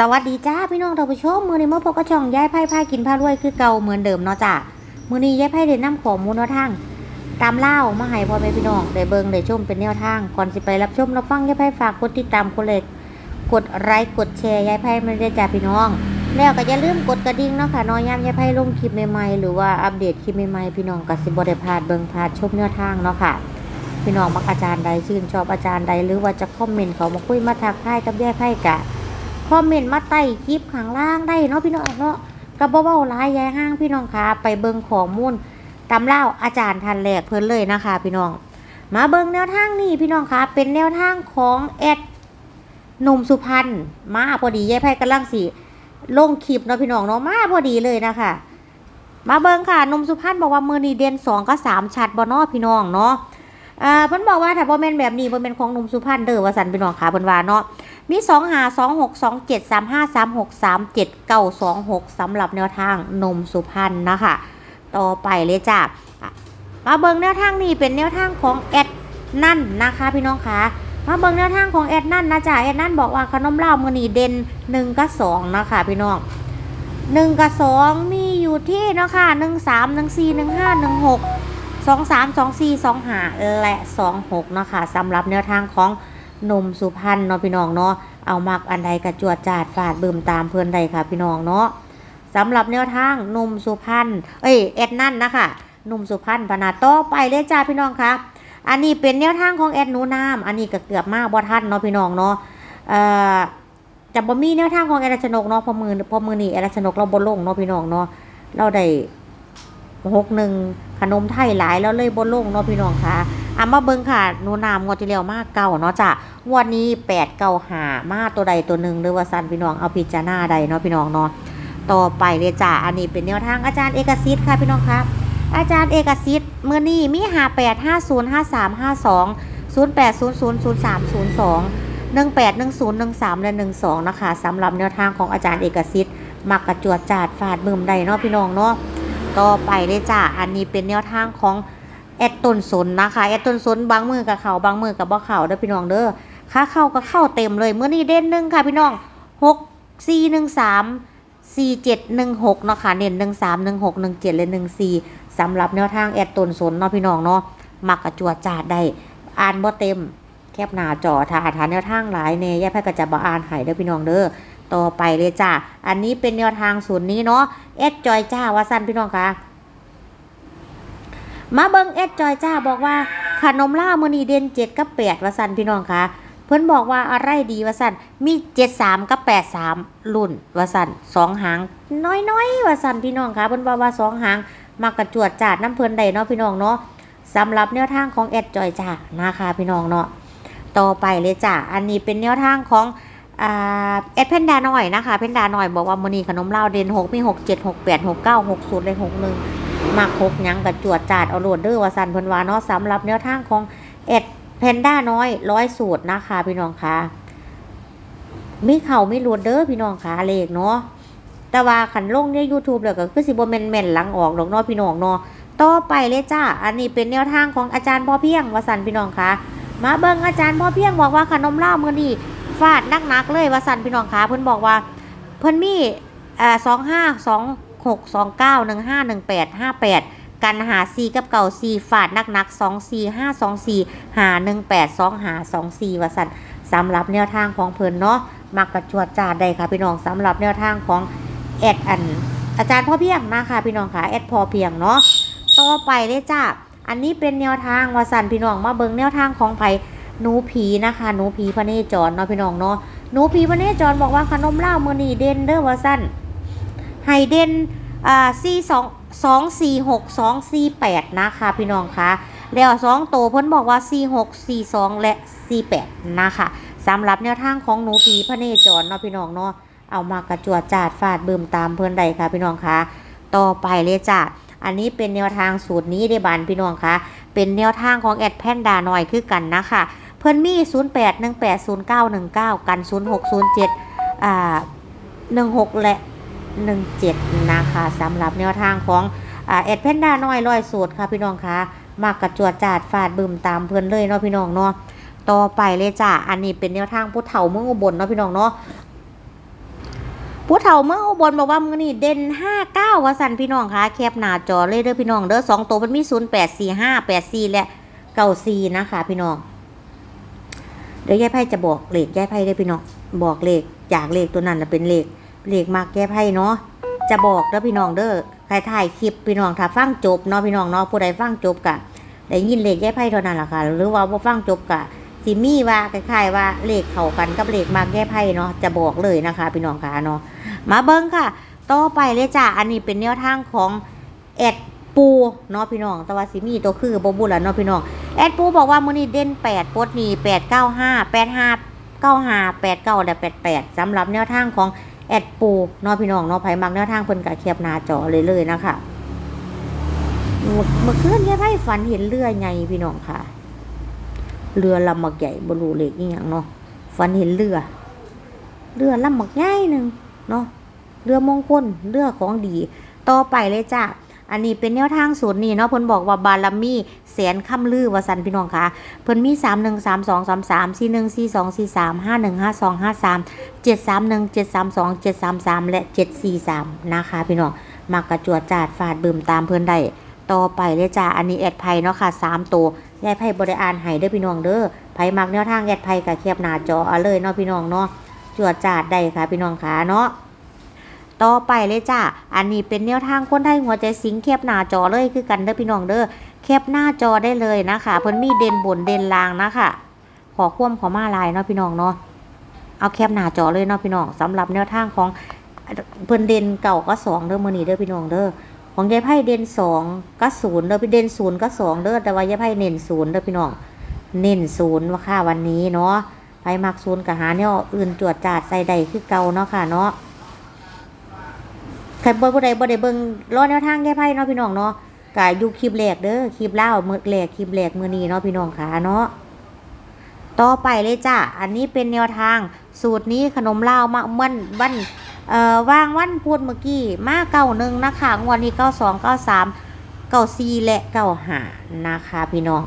สวัสดีจ้าพี่น้องท่านผู้ชมมือนี้มาพบกับช่องย้ายไพ่พากินพารวยคือเก่าเหมือนเดิมเนาะจ้ามือนี้ย้ายไพ่เด่นน้ำของมูลแนวทางตามเล่ามาให้พ่อแม่พี่น้องได้เบิ่งได้ชมเป็นแนวทางก่อนสิไปรับชมรับฟังย้ายไพ่ฝากกดติดตามกดเลยกดไลค์กดแชร์ย้ายไพ่ไม่ได้จ้าพี่น้อง แล้วก็อย่าลืมกดกระดิ่งเนาะค่ะน้อยย้ำย้ายไพ่ลงคลิปใหม่ๆหรือว่าอัปเดตคลิปใหม่ๆพี่น้องก็สิบได้พลาดเบิ่งพลาดชมแนวทางเนาะค่ะพี่น้องมักอาจารย์ใดชื่นชอบอาจารย์ใดหรือว่าจะคอมเมนต์เขามาคุยมาทักทายกับย้ายไพ่กะ คอมเมนต์มาใต้คลิปข้างล่างได้เนาะพี่น้องเนาะกระเบ้าๆหลายยายห้างพี่น้องคะไปเบิ่งข้อมูลตำเล่าอาจารย์ทันแรกเพิ่นเลยนะคะ พี่น้อง มาเบิ่งแนวทางนี่พี่น้องคะเป็นแนวทางของแอดหนุ่มสุพรรณมาพอดียายไพ่กำลังสิลงคลิปเนาะพี่น้องเนาะมาพอดีเลยนะคะมาเบิ่งค่ะหนุ่มสุพรรณบอกว่ามือนีเด่นสองกับสามชัดบ่นาะพี่น้องเนาะอ่าเพิ่นบอกว่าถ้าบ่แม่นแบบนี้บ่แม่นของหนุ่มสุพรรณเด้อว่าซั่นพี่น้องค่ะเพิ่นว่าเนาะ มีสองหาสองหกสองเจ็ดสามห้าสามหกสามเจ็ดเก้าสองหกสำหรับแนวทางนมสุพรรณนะคะ ต่อไปเลยจ้ะมาเบิงแนวทางนี้เป็นแนวทางของแอดนั่นนะคะพี่น้องคะมาเบิงแนวทางของแอดนั่นนะจ๊ะแอดนั่นบอกว่าขนมเหล้ามือนีเด่นหนึ่งกับสองนะคะพี่น้องหนึ่งกับสองมีอยู่ที่นะคะหนึ่งสามหนึ่งสี่หนึ่งห้าหนึ่งหกสองสามสองสี่สองห้าและสองหกนะคะสำหรับแนวทางของ นมสุพรรณเนาะพี่น้องเนาะเอามักอันใดกระจวดจาดฟาดบึมตามเพื่อนใดค่ะพี่น้องเนาะสำหรับแนวทางนมสุพรรณเอ้ยแอดนั่นนะคะนมสุพรรณพนาต่อไปเลยจ้าพี่น้องคะอันนี้เป็นแนวทางของแอดนูน้ำอันนี้ก็เกือบมากบ่ทันเนาะพี่น้องเนาะเอ่อจะบ่มีแนวทางของแอดรัชนกเนาะพอมือพอมือนี่แอดรัชนกเราบ่ลงเนาะพี่น้องเนาะเราได้หกหนึ่งขนมไทยหลายแล้วเลยบ่ลงเนาะพี่น้องคะ อามาเบิ่งค่ะหนูนามงวดที่แล้วมากเก่าเนาะจ้ะงวดนี้แปดเก่าหามาตัวใดตัวหนึ่งหรือว่าสันพี่น้องเอาพิจารณาใดเนาะพี่น้องเนาะต่อไปเลยจ้ะอันนี้เป็นแนวทางอาจารย์เอกสิทธิ์ค่ะพี่น้องครับ อาจารย์เอกสิทธิ์เมื่อนี้มีหาแปดห้าศูนย์ห้าสามห้าสองศูนย์แปดศูนย์ศูนย์ศูนย์สามศูนย์สองหนึ่งแปดหนึ่งศูนย์หนึ่งสามและหนึ่งสองนะคะสำหรับแนวทางของอาจารย์เอกสิทธิ์มักกระจวดจาดฟาดบึมใดเนาะพี่น้องเนาะต่อไปเลยจ้ะอันนี้เป็นแนวทางของ แอดต้นสนนะคะแอดต้นสนบางมือกับเขาบางมือกับบ่เขาเด้อพี่น้องเด้อค่าเข้าก็เข้าเต็มเลยเมื่อนี้เด่นหนึ่งค่ะพี่น้องหกสี่หนึ่งสามสี่เจ็ดหนึ่งหกเนาะค่ะเน้นหนึ่งสามหนึ่งหกหนึ่งเจ็ดและหนึ่งสี่สำหรับแนวทางแอดต้นสนเนาะพี่น้องเนาะมักกระจวดจาดได้อ่านบ่เต็ม แคบหนาจอถ้าหาแนวทางหลายเนยแย่แพทย์ก็จะบ่อ่านให้เด้อพี่น้องเด้อต่อไปเลยจ้าอันนี้เป็นแนวทางศูนย์นี้เนาะแอดจอยจ้าว่าสั้นพี่น้องค่ะ มาเบิงเอ็ดจอยจ้าบอกว่าขนมล่ามือนีเด่นเจ็ดกับแปดวสันพี่น้องคะเพิ่อนบอกว่าอะไรดีวสันมีเจ็ดสามกับแปดสามรุ่นวสันสองหางน้อยๆวสันพี่น้องคะเพิ่อนบอกว่าสองหางมากระจวดจาดน้ำเพิ่นใดเนาะพี่น้องเนาะสำหรับแนวทางของเอ็ดจอยจ้านะคะพี่น้องเนาะต่อไปเลยจ้าอันนี้เป็นแนวทางของเอ็ดเพนดาหน่อยนะคะเพนดาหน่อยบอกว่ามือนีขนมเหล้าเด่นหกมีหกเจ็ดหกแปดหกเก้าหกศูนย์เลยหกหนึ่ง มักคกยังกับจวดจาดเอาโหลดเด้อว่าสันเพิ่นวาเนาะสำหรับแนวทางของเอ็ดแพนด้าน้อยร้อยสูตรนะคะพี่น้องคะมีเข่ามีหลุดเด้อพี่น้องคะเลขเนาะแต่ว่าขันลงใน YouTube แล้วก็คือสิบ่แมนแมนหลังออกดอกเนาะพี่น้องเนาะต่อไปเลยจ้า อันนี้เป็นแนวทางของอาจารย์พ่อเพียงวาสันพี่น้องคะมาเบิ่งอาจารย์พ่อเพียงบอกว่าขนมเล่ามือนี้ฟาดนักๆเลยวาสันพี่น้องคะเพิ่นบอกว่าเพิ่นมีเอ่อสองห้าสอง หกสองเก้าหนึ่งห้าหนึ่งแปดห้าแปดกันหาซีกับเก่าซีฝาดนักนักสองซีห้าสองซีหาหนึ่งแปดสองหาสองซีวสันสำหรับแนวทางของเพิ่นเนาะมักกระจวดจาดได้ค่ะพี่น้องสำหรับแนวทางของแอดอันอาจารย์พ่อเพียงนะคะพี่น้องค่ะแอดพอเพียงเนาะต่อไปเลยจ้าอันนี้เป็นแนวทางวสันพี่น้องมาเบิ่งแนวทางของไผหนูผีนะคะหนูผีพระเนจรเนาะพี่น้องเนาะหนูพีพระเนจรบอกว่าขนมเล่ามือนีเด่นเด้อว่าสันไฮเด่น อ่าสี่สองสองสี่หกสองสี่แปดนะคะพี่น้องคะแล้วสองโตวเพิ่นบอกว่าสี่หกสี่สองและสี่แปดนะคะสำหรับแนวทางของหนูพีพระเนจรเนาะพี่น้องเนาะเอามากระจวดจาดฟาดเบิ่มตามเพื่อนใดค่ะพี่น้องคะต่อไปเลยจ้ะอันนี้เป็นแนวทางสูตรนี้ได้บานพี่น้องคะเป็นแนวทางของแอดแพนดาหน่อยคือกันนะคะเพิ่นมี 0 8 1 8 0 9 1 9 กัน 0 6 0 7อ่า16 และ 17 นะคะสำหรับแนวทางของอ่าแอดเพนด้าน้อยร้อยสูตรค่ะพี่น้องคะมากกระจวดจาดฟาดบึมตามเพิ่อนเลยเนาะพี่น้องเนาะต่อไปเลยจ้ะอันนี้เป็นแนวทางผู้เฒ่าเมืองอุบลเนาะพี่น้องเนาะผู้เฒ่าเมืองอุบลบอกว่ามือนี่เด่นห้าเก้าว่าสันพี่น้องคะแคบหน้าจอเลยเด้อพี่น้องเด้อสองตัวมันมีศูนย์แปดสี่ห้าแปดสี่และเก้าสี่นะคะ พี่น้อง เดี๋ยวยายไพ่จะบอกเลขยายไพ่เด้พี่น้องบอกเลขจากเลขตัวนั้นนะเป็นเลขเลขมากยายไพ่เนาะ จะบอกเด้อพี่น้องเด้อใครถ่ายคลิปพี่น้องถ้าฟังจบเนาะพี่น้องเนาะผู้ใดฟังจบกะได้ยินเลขยายไพ่เท่านั้นแหละค่ะ หรือว่าบ่ฟังจบกะสิมีว่าคล้ายๆว่าเลขเข้ากันกับเลขมากยายไพ่เนาะจะบอกเลยนะคะ พี่น้องค่ะเนาะมาเบิ้งค่ะต่อไปเลยจ้ะอันนี้เป็นแนวทางของแอดปูเนาะพี่น้องแต่ว่าสิมีตัวคือบบุละเนาะพี่น้องแอดปูบอกว่ามื้อนี้เด่น8ปดนี่8 9 5 8 5 9 5 8 9แปดห้าเก้าห้าแปดเก้าและ8 8สำหรับแนวทางของ แอดปูเนาะพี่น้องเนาะไผมักแนวทางเพิ่นกะเคียบหน้าจอเลยเลยนะคะเมื่อคืนยายไผฝันเห็นเรือใหญ่พี่น้องค่ะ เรือลำมักใหญ่บรูเล็กนี่อยังเนาะฝันเห็นเรือ เรือลำมักใหญ่หนึ่งเนาะเรือมงคลเรือของดี ต่อไปเลยจ้ะ อันนี้เป็นแนวทางสูตรนี่เนาะเพิ่นบอกว่าบารมีแสนคำลือว่าสันพี่น้องค่ะเพิ่นมี 3 1 3 2 3 3 4 1 4 2 4 3 5 1 5 2 5 3 7 3 1 7 3 2 7 3 3 และ 7 4 3 นะคะ พี่น้องมักระจวดจาดฟาดบึมตามเพิ่นได้ต่อไปเลยจ้ะอันนี้แอดไพเนาะค่ะ3ตัวยายไพบริอานให้เด้อพี่น้องเด้อไพมักแนวทางแอดไพกับแคบหน้าจอเอาเลยเนาะพี่น้องเนาะจวดจาดได้ค่ะพี่น้องค่ะเนาะ ต่อไปเลยจ้าอันนี้เป็นแนวทางคนไทยหัวใจสิงแคบหน้าจอเลยคือกันเด้อพี่น้องเด้อแคบหน้าจอได้เลยนะคะเพิ่นมีเด่นบนเด่นล่างนะคะขอคว่ำขอมาลายเนาะพี่น้องเนาะเอาแคบหน้าจอเลยเนาะพี่น้องสำหรับแนวทางของเพิ่นเด่นเก่าก็สองเด้อมือนี้เด้อพี่น้องเด้อของยายไพ่เด่นสองก็ศูนย์เด้อพี่เด่นศูนย์ก็สองเด้อแต่ว่ายายไพ่เน้นศูนย์เด้อพี่น้องเน้นศูนย์ว่าค่ะวันนี้เนาะไพ่มักศูนย์กับหาเนี่ยอื่นจวดจาดใส่ใดคือเก่าเนาะค่ะเนาะ ครบ่ผู้ใดบ่ได้เบิ่งรอแนวทางแก้ไพ่เนาะพี่น้องเนาะก็อยู่คลิปแรกเด้อคลิปเล่าวมื้อแรกคลิปแรกมื้อนี้เนาะพี่น้องขาเนาะต่อไปเลยจ้ะ อันนี้เป็นแนวทางสูตรนี้ขนมลาวมามื่อนวันเอ่อวางวันพูดเมื่อกี้มาเก้าหนึ่งนะคะงวดนี้เก้าสองเก้าสามเก้าสี่และเก้าห้านะคะพี่น้อง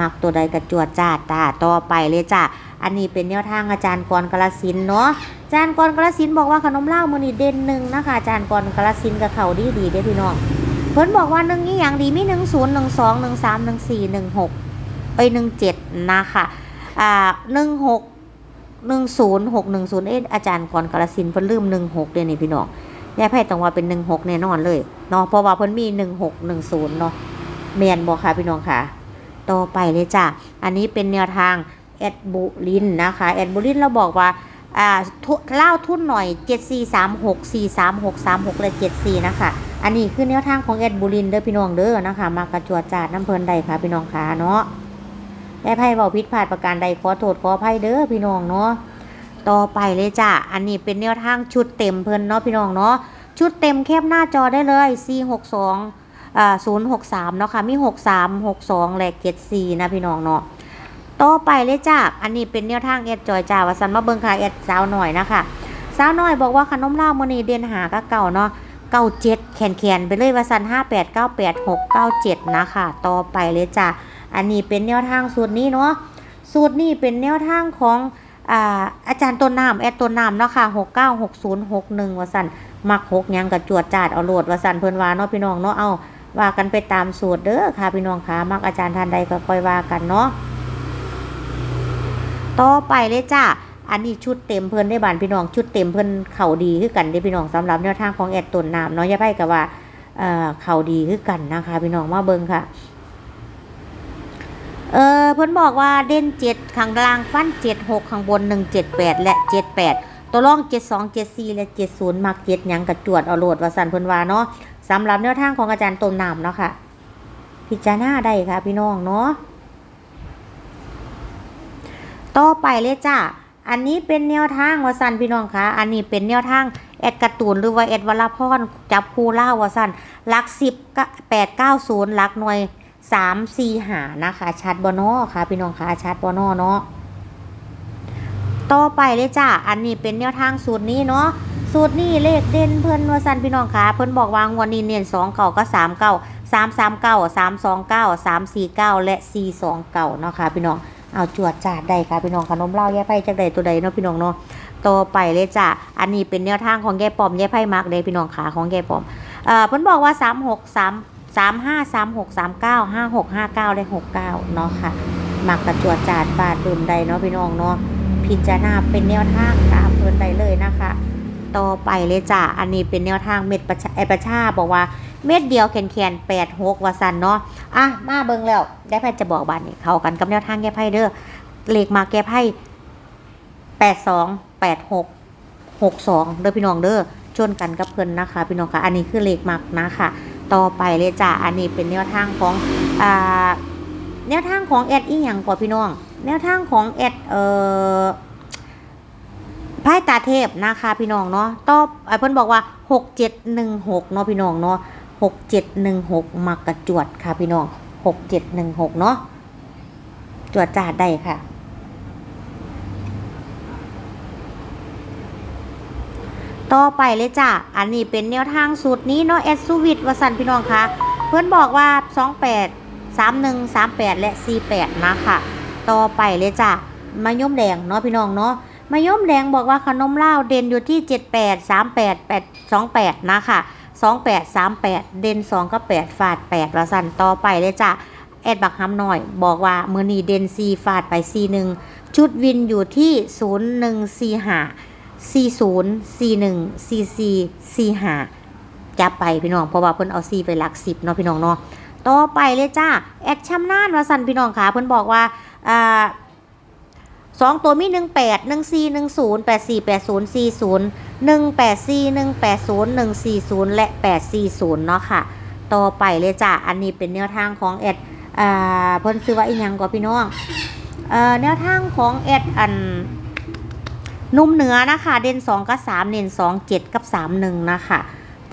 มักตัวใดกระจวดจ้าตาต่อไปเลยจ้ะอันนี้เป็นแนวทางอาจารย์กรกลสินเนาะอาจารย์กรกระสินบอกว่าขนมเลามือนี่เด่นหนึ่งนะคะอาจารย์กรกระสินกับเขาดีดีเด้พี่น้องเพิ่นบอกว่าหนึ่งนี้อย่างดีมีหนึ่งศูนย์หนึ่งสองหนึ่งสามหนึ่งสี่หนึ่งหกไปหนึ่งเจ็ดนะคะอ่าหนึ่งหกหนึ่งศูนย์หกหนึ่งศูนย์เอ็อาจารย์กรกระสินเพิ่นลืมหนึ่งหกเลยนี่พี่น้องยายไพ่ต้องว่าเป็นหนึ่งหกแน่นอนเลยเนาะเพราะว่าเพิ่นมีหนึ่งหกหนึ่งศูนย์เนาะแมนบอกค่ะพี่น้องค่ะ ต่อไปเลยจ้ะ อันนี้เป็นแนวทางแอดบุลินนะคะแอดบุลินเราบอกว่าอ่าทุเล่าทุนหน่อย 7 4 3 6 4 3 6 3 6และ7 4 นะคะ อันนี้คือแนวทางของแอดบุรินเด้อพี่น้องเด้อนะคะ มากระจวดจาดน้ำเพลินใดค่ะพี่น้องค่ะเนาะได้ไพ่เบาพิษพลาดประการใดขอโทษขออภัยเด้อพี่น้องเนาะต่อไปเลยจ้ะ อันนี้เป็นแนวทางชุดเต็มเพลินเนาะพี่น้องเนาะ ชุดเต็มแคบหน้าจอได้เลย C 6 2อ่า0 6 3เนาะค่ะ มี6 3 6 2และ7 4นะพี่น้องเนาะต่อไปเลยจ้า อันนี้เป็นแนวทางเอ็ดจอยจ้าว่าสันมาเบิงค่ะเอ็ดสาวหน่อยนะคะสาวหน่อยบอกว่าขนมลามนีเด่นหาก็เก่าเนาะเก้าเจ็ดแขนแขนๆไปเลยว่าสันห้าแปดเก้าแปดหกเก้าเจ็ดนะคะ ต่อไปเลยจ้า อันนี้เป็นแนวทางสูตรนี้เนาะ สูตรนี้เป็นแนวทางของอ่าอาจารย์ต้นน้ำแอดต้นน้ำเนาะค่ะหกเก้าหกศูนย์หกหนึ่งว่าสันมักหกยังกับจวดจาดเอาโหลดว่าสันเพิ่นวาเนาะพี่น้องเนาะเอา ว่ากันไปตามสูตรเด้อค่ะพี่น้องค่ะมักอาจารย์ท่านใดก็ค่อยว่ากันเนาะต่อไปเลยจ้าอันนี้ชุดเต็มเพิ่นได้บานพี่น้องชุดเต็มเพิ่นเข่าดีคือกันได้พี่น้องสำหรับแนวทางของแอดต้นน้ำเนาะอย่าไปกับว่าเอ่อเข่าดีคือกันนะคะ พี่น้องมาเบิ่งค่ะเออเพิ่นบอกว่าเด่นเจ็ดข้างล่างฟันเจ็ดหกข้างบนหนึ่งเจ็ดแปดและเจ็ดแปดตัวร่องเจ็ดสองเจ็ดสี่และเจ็ดศูนย์มักเจ็ดยังกระจวดเอาโหลดว่าสันเพิ่นว่าเนาะ สำหรับแนวทางของอาจารย์ต้นน้ำเนาะค่ะ พิจารณาได้ค่ะ พี่น้องเนาะต่อไปเลยจ้าอันนี้เป็นแนวทางวสันพี่น้องคะอันนี้เป็นแนวทางแอดกร์ตูนหรือว่าแอดวลพรจับคู่ล่าวสันลักสิบแปดเก้าศูนย์ลักหน่วยสามสี่หานะคะชัดบอนอค่ะ พี่น้องคะชัดบอนอเนาะต่อไปเลยจ้าอันนี้เป็นแนวทางสูตรนี้เนาะ สูตรนี้เลขเด่นเพิ่นวสันพี่น้องคะเพิ่นบอกวางวันนี้เน้นสองเก่าก็สามเก่าสามสามเก้าสามสองเก้าสามสี่เก้าและสี่สองเก้าเนาะค่ะพี่น้องเอาจวดจาดได้ค่ะพี่น้องขนมเหล้าแย่ไปจากใดตัวใดเนาะพี่น้องเนาะต่อไปเลยจ้ะอันนี้เป็นแนวทางของยายปอมแยายไพ่มักเลยพี่น้องขาของยายปอมเอ่อเพิ่นบอกว่า3 6 3 3 5 3 6 3 9 5 6 5 9ได้69เก้าเนาะค่ะมักกระจวดจาดบาดดื่มใดเนาะพี่น้องเนาะพิจารณาเป็นแนวทางตามเพิ่นได้เลยนะคะ ต่อไปเลยจ้ะ อันนี้เป็นแนวทางเม็ดประชาประชาบอกว่าเม็ดเดียวแขนแขนแปดหกวาสันเนาะ อะ มาเบิ่งแล้ว ได้ไพ่จะบอกบานนี้เข้ากันกับแนวทางแก้ไพ่เด้อ เลขมาแก้ไพ่แปดสองแปดหกหกสองเด้อพี่น้องเด้อชนกันกับเพิ่นนะคะ พี่น้องค่ะอันนี้คือเลขมักนะคะต่อไปเลยจ้ะ อันนี้เป็นแนวทางของอ่าแนวทางของแอดอีหยังก่อนพี่น้อง แนวทางของแอดเอ่อ ไพ่ตาเทพนะคะพี่น้องเนาะตอบไอ้เพิ่นบอกว่าหกเจ็ดหนึ่งหกเนาะพี่น้องเนาะหกเจ็ดหนึ่งหกมักกระจวดค่ะพี่น้องหกเจ็ดหนึ่งหกเนาะจวดจาดได้ค่ะ ต่อไปเลยจ้ะอันนี้เป็นแนวทางสูตรนี้เนาะแอดซูวิตวสันพี่น้องคะเพื่อนบอกว่า28 31 38และ48นะคะต่อไปเลยจ้ะมายมแดงเนาะพี่น้องเนาะ มายมแดงบอกว่าขนมเลาเด่นอยู่ที่ 78 38 8 28 นะคะ28 38 เด่น 2กับ8ฟาด8วสันต่อไปเลยจ้ะ แอดบักฮัมหน่อย บอกว่ามือนีเด่น4ฟาดไป41 ชุดวินอยู่ที่ 0145สี่ศูนย์สี่หนึ่งสี่สี่สี่ห้าจับไปพี่น้องเพราะว่าเพิ่นเอาซีไปหลักสิบเนาะพี่น้องเนาะต่อไปเลยจ้า แอดชำนาญวาสันพี่น้องค่ะเพิ่นบอกว่าอ่า สองตัวมีหนึ่งแปดหนึ่งสี่หนึ่งศูนย์แปดสี่แปดศูนย์สี่ศูนย์หนึ่งแปดสี่หนึ่งแปดศูนย์หนึ่งสี่ศูนย์และแปดสี่ศูนย์เนาะค่ะ ต่อไปเลยจ้าอันนี้เป็นแนวทางของแอดอ่าเพิ่นซื้อว่าอีหยังก็พี่น้องเอ่อแนวทางของแอดอันนุ่มเนื้อนะคะ เด่น2กับ3เด่น2 7กับ3 1นะคะ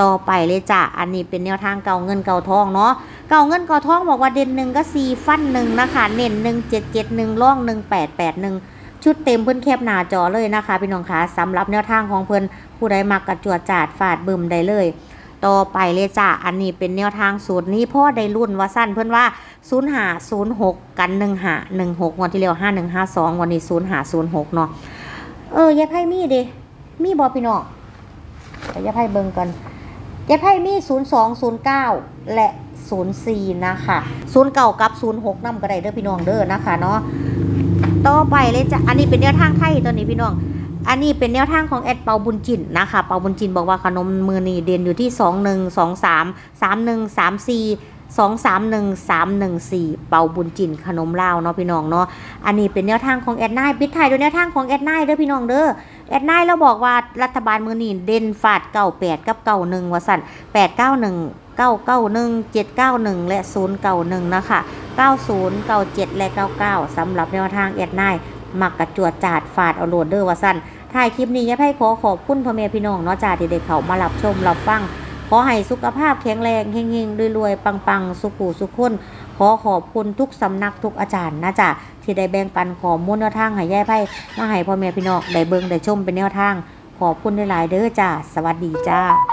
ต่อไปเลยจ้ะ อันนี้เป็นแนวทางเก่าเงินเก่าทองเนาะ เก่าเงินเก่าทองบอกว่าเด่น1ก็4ฟัน1นะคะเน้น1 7 7 1ร่อง1 8 8 1ชุดเต็มเพิ่อนแคบหน้าจอเลยนะคะ พี่น้องคะสำหรับแนวทางของเพิ่อนผู้ใดมักกระจวดจาดฟาดบึมได้เลย ต่อไปเลยจ้ะอันนี้เป็นแนวทางสูตรนี้พ่อได้รุ่นว่าสั้นเพิ่อนว่า0 5 0 6กัน1 5 1 6วันที่แล้ว5 1 5 2วันนี้0 5 0 6เนาะเออยายไพ่มีเด้มีบอพี่น้องยายไพ่เบิ่งกันยายไพ่มีศูนย์สองศูนย์เก้าและ ศูนย์สี่นะคะศูนย์เก่ากับศูนย์หกนำก็ได้เด้อพี่น้องเด้อนะคะเนาะต่อไปเลยจ้ะอันนี้เป็นแนวทางไทยตัวนี้พี่น้องอันนี้เป็นแนวทางของแอดเปาบุญจินนะคะ เปาบุญจินบอกว่าขนมมือนีเด่นอยู่ที่สองหนึ่งสองสามสามหนึ่งสามสี่สองสามหนึ่งสามหนึ่งสี่เปาบุญจินขนมลาวเนาะพี่น้องเนาะ อันนี้เป็นแนวทางของแอดไนปิดท้ายด้วยแนวทางของแอดไนเด้อพี่น้องเด้อ แอดไนเราบอกว่ารัฐบาลมือนี่เด่นฟาดเก้าแปดกับเก้าหนึ่งว่าสั่นแปดเก้าหนึ่ง เก้าเก้าหนึ่งเจ็ดเก้าหนึ่งและศูนย์เก้าหนึ่งนะคะเก้าศูนย์เก้าเจ็ดและเก้าเก้าสำหรับแนวทางแอดไนมักกระจวดจาดฟาดเอาโหลดเด้อว่าสั่นถ่ายคลิปนี้ยายไพ่ขอขอบคุณพ่อแม่พี่น้องเนาะจ้าที่ได้เขามารับชมรับฟัง ขอให้สุขภาพแข็งแรงเฮงๆรวยๆ ปังๆ สุขุสุขคนขอขอบคุณทุกสำนักทุกอาจารย์นะจ๊ะที่ได้แบ่งปันขอมูลแนวทางให้ยายไพ่มาให้พ่อแม่พี่น้องได้เบิ่งได้ชมเป็นแนวทาง ขอบคุณหลายๆเด้อจ้าสวัสดีจ้า